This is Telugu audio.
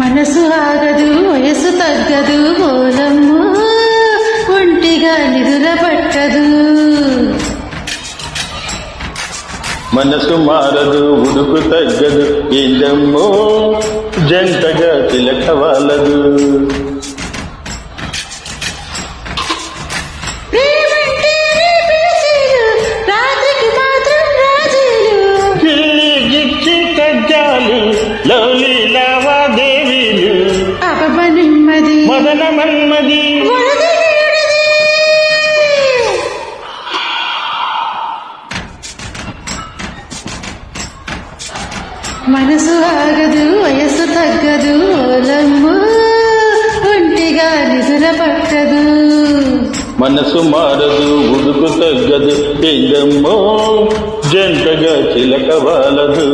మనసు ఆగదు వయసు తగ్గదు ఓలమ్ము ఒంటిగా నిదుర పట్టదు మనసు మారదు ఉడుకు తగ్గదు ఏందమ్మో జంటగా చిలక వాళ్ళదు ప్రేమంటే పిలిచేరు, మదన మన్మది వరదయుడిది. మనసు ఆగదు వయసు తగ్గదు ఓలమ్ము. ఒంటిగా నిదుర పట్టదు. మనసు మారదు ఉడుకు తగ్గదు ఏందమ్మో. జంటగా చిలక వాళ్ళదు